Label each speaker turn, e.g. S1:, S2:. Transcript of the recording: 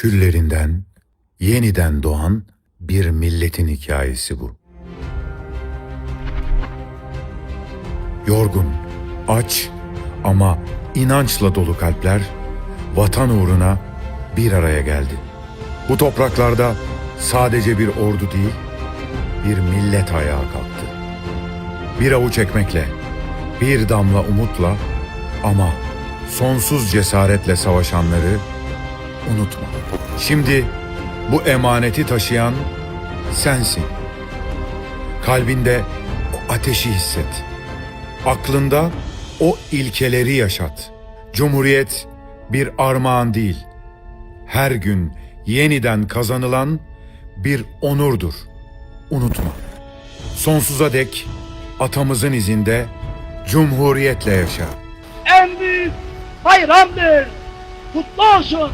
S1: Küllerinden yeniden doğan bir milletin hikayesi bu. Yorgun, aç ama inançla dolu kalpler vatan uğruna bir araya geldi. Bu topraklarda sadece bir ordu değil, bir millet ayağa kalktı. Bir avuç ekmekle, bir damla umutla ama sonsuz cesaretle savaşanları unutma. Şimdi bu emaneti taşıyan sensin. Kalbinde o ateşi hisset. Aklında o ilkeleri yaşat. Cumhuriyet bir armağan değil. Her gün yeniden kazanılan bir onurdur. Unutma. Sonsuza dek atamızın izinde cumhuriyetle yaşa.
S2: en büyük bayramdır. Kutlu olsun.